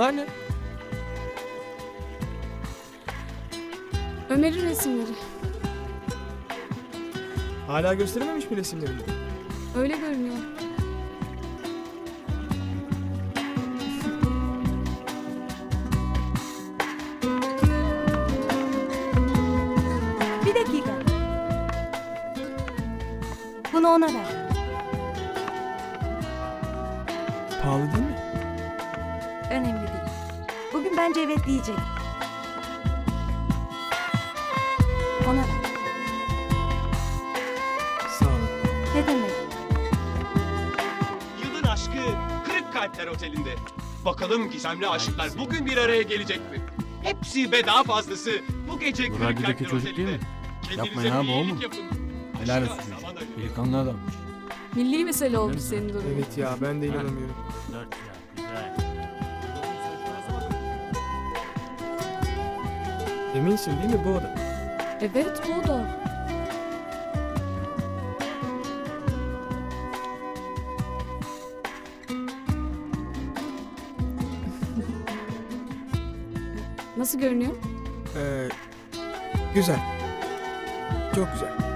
Bunlar ne? Ömer'in resimleri. Hala gösterememiş mi resimlerini? Öyle görünüyor. Bir dakika. Bunu ona ver. Bence evet diyecek. Ona ver. Sağ olun. Ne demek? Yılın aşkı Kırık Kalpler Oteli'nde. Bakalım gizemli aşıklar bugün bir araya gelecek mi? Hepsi ve daha fazlası bu gece Bu Kırık Kalpler çocuk değil Oteli'nde. mi? Yapma ya, bu o iyilik mu? yapın. Helal olsun. Delikanlı adammış. Milli mesele oldu senin durumun. Evet ya ben de inanamıyorum. Eminsin değil mi bu oda? Evet bu da. Nasıl görünüyor? Ee, güzel. Çok güzel.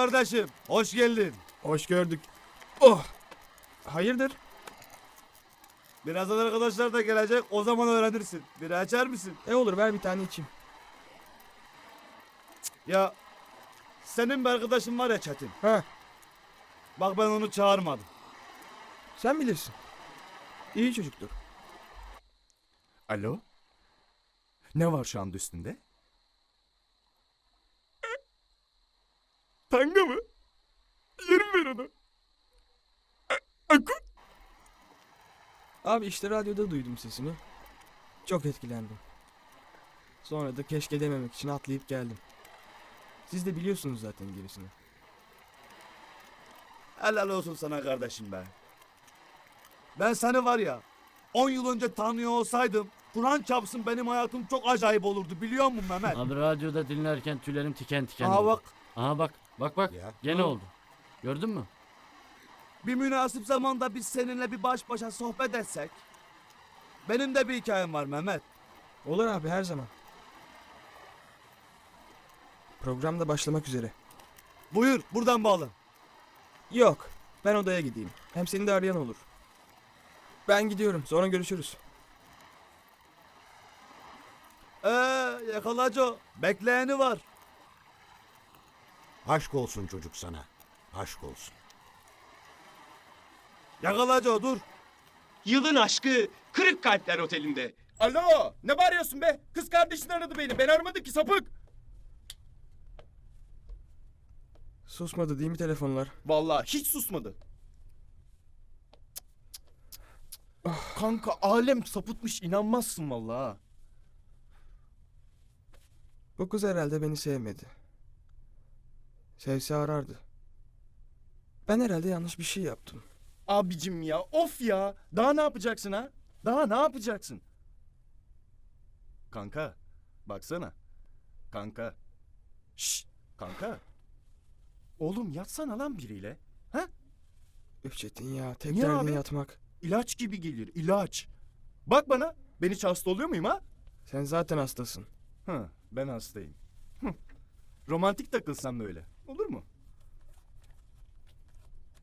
Kardeşim hoş geldin. Hoş gördük. Oh! Hayırdır? Birazdan arkadaşlar da gelecek o zaman öğrenirsin. Biri açar mısın? E olur ver bir tane içeyim. Ya senin bir arkadaşın var ya Çetin. Ha Bak ben onu çağırmadım. sen bilirsin. İyi çocuktur. Alo? Ne var şu anda üstünde? Tanga mı? Yerim ben onu. Aku. Abi işte radyoda duydum sesini. Çok etkilendim. Sonra da keşke dememek için atlayıp geldim. Siz de biliyorsunuz zaten gerisini. Helal olsun sana kardeşim be. Ben seni var ya 10 yıl önce tanıyor olsaydım Kur'an çapsın benim hayatım çok acayip olurdu biliyor musun Mehmet? Abi radyoda dinlerken tüylerim tiken tiken Aha oldu. bak Aha bak. Bak bak. Ya. Gene Hı. oldu. Gördün mü? bir münasip zamanda biz seninle bir baş başa sohbet etsek. Benim de bir hikayem var Mehmet. Olur abi her zaman. Program da başlamak üzere. Buyur buradan bağlı. Yok ben odaya gideyim. Hem seni de arayan olur. Ben gidiyorum sonra görüşürüz. Ee yakalacı bekleyeni var. Aşk olsun çocuk sana. Aşk olsun. Yakalacı dur. Yılın aşkı Kırık Kalpler Oteli'nde. Alo ne bağırıyorsun be? Kız kardeşin aradı beni ben aramadım ki sapık. Susmadı değil mi telefonlar? Vallahi hiç susmadı. Kanka alem sapıtmış inanmazsın vallahi. ha. Bu kız herhalde beni sevmedi. Sevse arardı. Ben herhalde yanlış bir şey yaptım. Abicim ya of ya. Daha ne yapacaksın ha? Daha ne yapacaksın? Kanka baksana. Kanka. Şşş kanka. Oğlum yatsana lan biriyle. Üf Çetin ya tek Niye derdin abi? yatmak. İlaç gibi gelir ilaç. Bak bana ben hiç hasta oluyor muyum ha? Sen zaten hastasın. Hı, ben hastayım. Hı. Romantik takılsam böyle. Olur mu?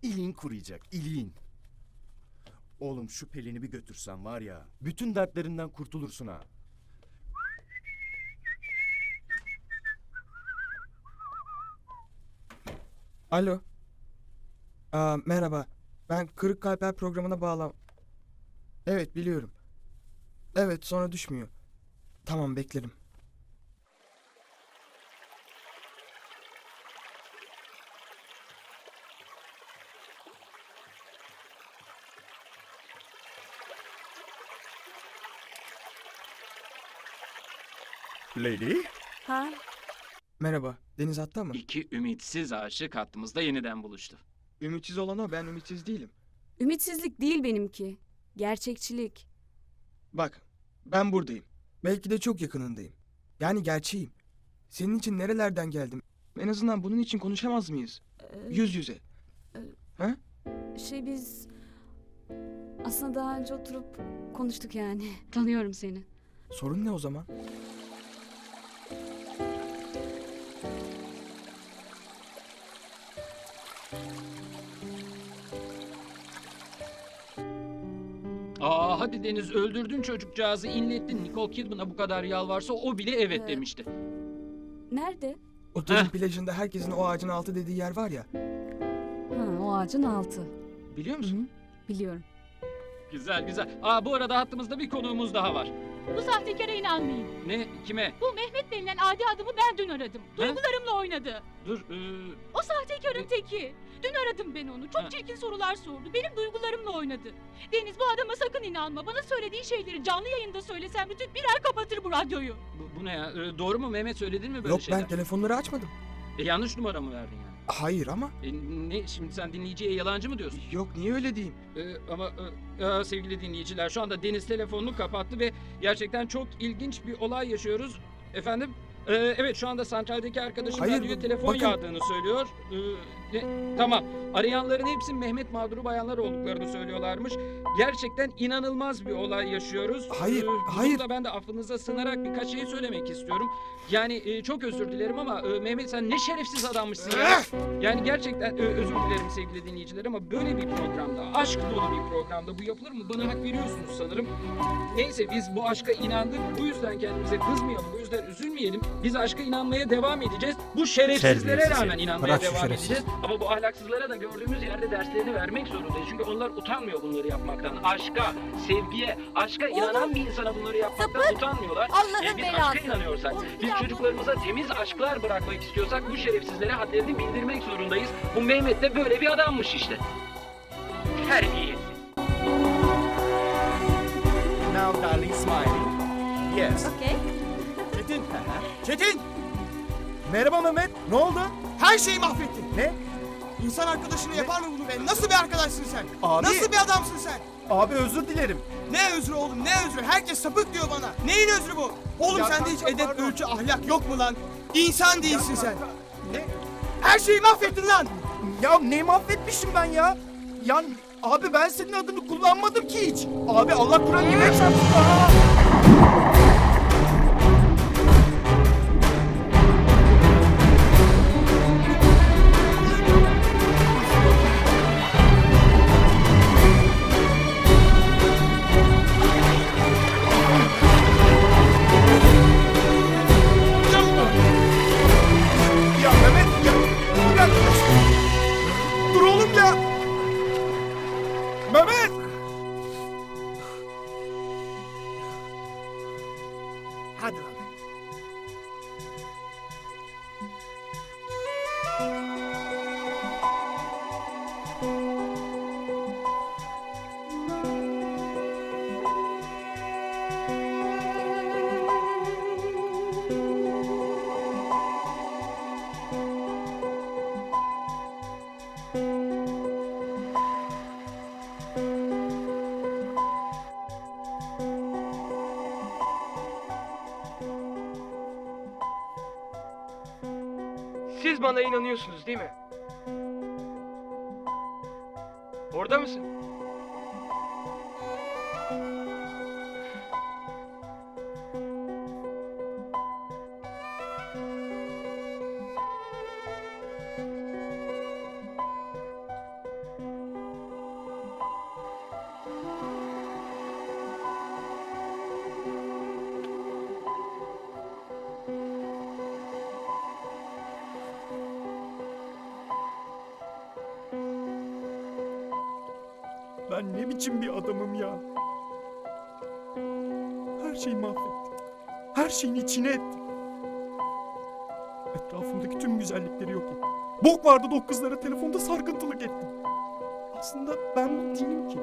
İliğin kuruyacak, iliğin. Oğlum şu pelini bir götürsen var ya, bütün dertlerinden kurtulursun ha. Alo. Aa, merhaba. Ben Kırık Kalpler programına bağlam... Evet biliyorum. Evet sonra düşmüyor. Tamam beklerim. Lady? Ha? Merhaba. Deniz hatta mı? İki ümitsiz aşık hattımızda yeniden buluştu. Ümitsiz olan o ben ümitsiz değilim. Ümitsizlik değil benimki. Gerçekçilik. Bak ben buradayım. Belki de çok yakınındayım. Yani gerçeğim. Senin için nerelerden geldim? En azından bunun için konuşamaz mıyız? Ee, Yüz yüze. Şey biz aslında daha önce oturup konuştuk yani. Tanıyorum seni. Sorun ne o zaman? Hadi Deniz öldürdün çocukcağızı inlettin. Nicole Kidman'a bu kadar yalvarsa o bile evet Evet. demişti. Nerede? Otelin Heh. plajında herkesin o ağacın altı dediği yer var ya. Ha, o ağacın altı. Biliyor musun? Biliyorum. Güzel güzel. Aa bu arada hattımızda bir konuğumuz daha var. Bu sahtekara inanmayın. Ne? Kime? Bu Mehmet denilen adi adamı ben dün aradım. Duygularımla oynadı. Dur. ee, O sahtekarın teki. Dün aradım ben onu. Çok Ha. çirkin sorular sordu. Benim duygularımla oynadı. Deniz bu adama sakın inanma. Bana söylediği şeyleri canlı yayında söylesem bütün bir ay kapatır bu radyoyu. bu, bu ne ya? Ee, doğru mu Mehmet söyledin mi böyle Yok şeyler? ben telefonları açmadım. E, yanlış numara mı verdin yani? Hayır ama. E, ne şimdi sen dinleyiciye yalancı mı diyorsun? Yok niye öyle diyeyim? Ee, ama e, e, sevgili dinleyiciler şu anda Deniz telefonunu kapattı ve gerçekten çok ilginç bir olay yaşıyoruz. Efendim? Ee, evet şu anda santraldeki arkadaşım Hayır, radyoya telefon bakın- yağdığını söylüyor. Ee, tamam. Arayanların hepsi Mehmet mağduru bayanlar olduklarını söylüyorlarmış. Gerçekten inanılmaz bir olay yaşıyoruz. Hayır, Ee, hayır. durumda ben de affınıza sığınarak birkaç şey söylemek istiyorum. Yani e, çok özür dilerim ama e, Mehmet sen ne şerefsiz adammışsın ya. Yani gerçekten ö- özür dilerim sevgili dinleyiciler ama böyle bir programda, aşk dolu bir programda bu yapılır mı? Bana hak veriyorsunuz sanırım. Neyse biz bu aşka inandık. Bu yüzden kendimize kızmayalım, bu yüzden üzülmeyelim. Biz aşka inanmaya devam edeceğiz. Bu şerefsizlere rağmen inanmaya Bırak şu devam şerefsiz. edeceğiz. Ama bu ahlaksızlara da gördüğümüz yerde derslerini vermek zorundayız. Çünkü onlar utanmıyor bunları yapmaktan. Aşka, sevgiye, aşka inanan bir insana bunları yapmaktan utanmıyorlar. Allah'ın Ee, biz aşka belası. inanıyorsak, Oğlum, biz ya çocuklarımıza temiz aşklar bırakmak istiyorsak bu şerefsizlere hadlerini bildirmek zorundayız. Bu Mehmet de böyle bir adammış işte. Terbiyesiz. Now darling smiling. Yes. Okay. Çetin! Çetin! Merhaba Mehmet. Ne oldu? Her şeyi mahvettin. Ne? İnsan arkadaşını yapar mı bunu be? Nasıl bir arkadaşsın sen? Abi. Nasıl bir adamsın sen? Abi özür dilerim. Ne özrü oğlum ne özrü? Herkes sapık diyor bana. Neyin özrü bu? Oğlum Ya sende hiç kanka, edep, pardon. ölçü, ahlak yok mu lan? İnsan değilsin sen. Ne? Her şeyi mahvettin lan. Ya ne mahvetmişim ben ya? Ya abi ben senin adını kullanmadım ki hiç. Abi Allah Kur'an çarpsın. Aa! Bana inanıyorsunuz değil mi? Orada mısın? Ben ne biçim bir adamım ya? Her şeyi mahvettim. Her şeyin içine ettim. Etrafımdaki tüm güzellikleri yok ettim. Bok vardı da o kızlara telefonda sarkıntılık ettim. Aslında ben bu değilim ki.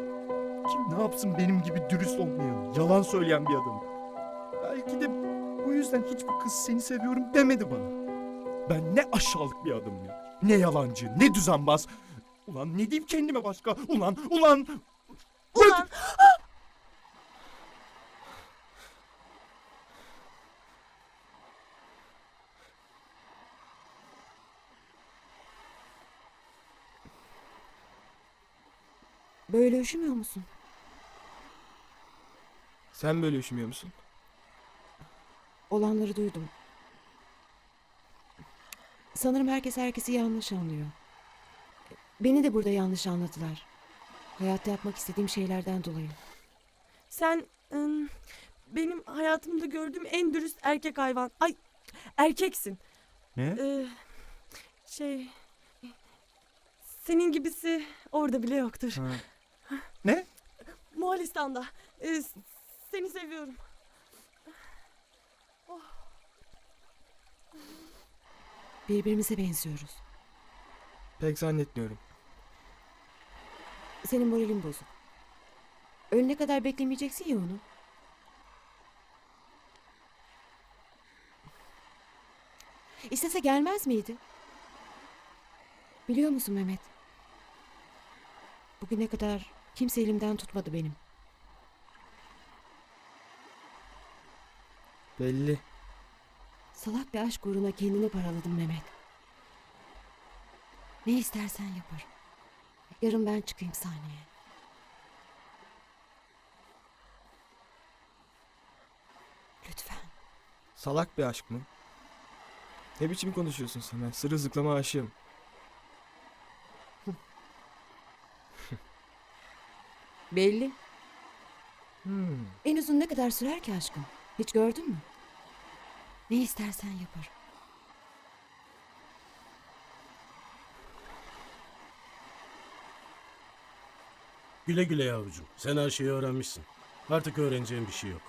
Kim ne yapsın benim gibi dürüst olmayan, yalan söyleyen bir adam. Belki de bu yüzden hiçbir kız seni seviyorum demedi bana. Ben ne aşağılık bir adamım ya. Ne yalancı, ne düzenbaz. Ulan ne diyeyim kendime başka? Ulan ulan. Ulan Böyle üşümüyor musun? Sen böyle üşümüyor musun? Olanları duydum. Sanırım herkes herkesi yanlış anlıyor. Beni de burada yanlış anladılar. Hayatta yapmak istediğim şeylerden dolayı. Sen ım, benim hayatımda gördüğüm en dürüst erkek hayvan. Ay erkeksin. Ne? Ee, şey senin gibisi orada bile yoktur. Ha. Ne? Moğolistan'da. Ee, seni seviyorum. Birbirimize benziyoruz. Pek zannetmiyorum. Senin moralin bozuk. Ölene kadar beklemeyeceksin ya onu. İstese gelmez miydi? Biliyor musun Mehmet? Bugüne kadar kimse elimden tutmadı benim. Belli. Salak bir aşk uğruna kendini paraladım Mehmet. Ne istersen yaparım. Yarın ben çıkayım sahneye. Lütfen. Salak bir aşk mı? Ne biçim konuşuyorsun sen? Ben sırılsıklama aşığım. Belli. Hmm. En uzun ne kadar sürer ki aşkım? Hiç gördün mü? Ne istersen yaparım. Güle güle yavrucuğum. Sen her şeyi öğrenmişsin. Artık öğreneceğin bir şey yok.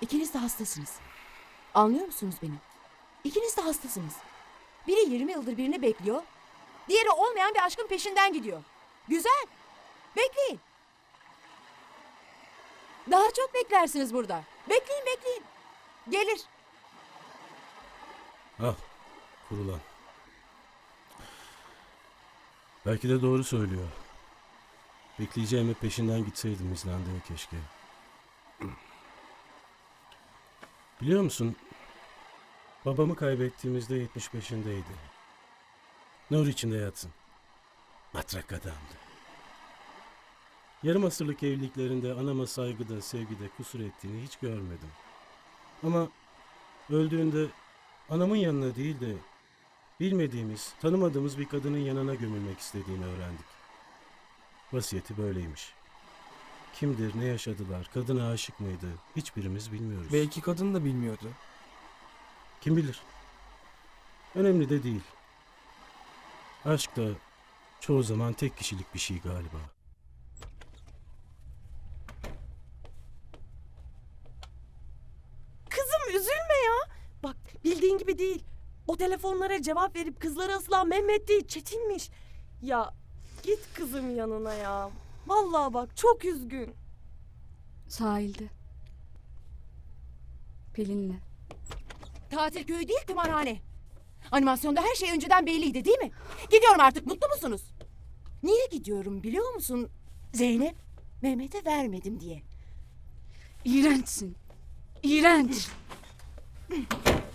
İkiniz de hastasınız. Anlıyor musunuz beni? İkiniz de hastasınız. Biri 20 yıldır birini bekliyor. Diğeri olmayan bir aşkın peşinden gidiyor. Güzel. Bekleyin. Daha çok beklersiniz burada. Bekleyin bekleyin. Gelir. Al. Kurulan. Belki de doğru söylüyor. Bekleyeceğime peşinden gitseydim izlendiği keşke. Biliyor musun? Babamı kaybettiğimizde 75'indeydi. Nur içinde yatsın. Matrak adamdı. Yarım asırlık evliliklerinde anama saygıda, sevgide kusur ettiğini hiç görmedim. Ama öldüğünde anamın yanına değil de bilmediğimiz, tanımadığımız bir kadının yanına gömülmek istediğini öğrendik. Vasiyeti böyleymiş. Kimdir, ne yaşadılar, kadına aşık mıydı hiçbirimiz bilmiyoruz. Belki kadın da bilmiyordu. Kim bilir? Önemli de değil. Aşk da çoğu zaman tek kişilik bir şey galiba. Kızım üzülme ya. Bak bildiğin gibi değil. O telefonlara cevap verip kızlara ısılan Mehmet değil Çetin'miş. Ya git kızım yanına ya. Vallahi bak çok üzgün. Sahilde. Pelin'le. Tatil köyü değil tımarhane. Animasyonda her şey önceden belliydi değil mi? Gidiyorum artık mutlu musunuz? Niye gidiyorum biliyor musun? Zeynep, Mehmet'e vermedim diye. İğrençsin. İğrenç.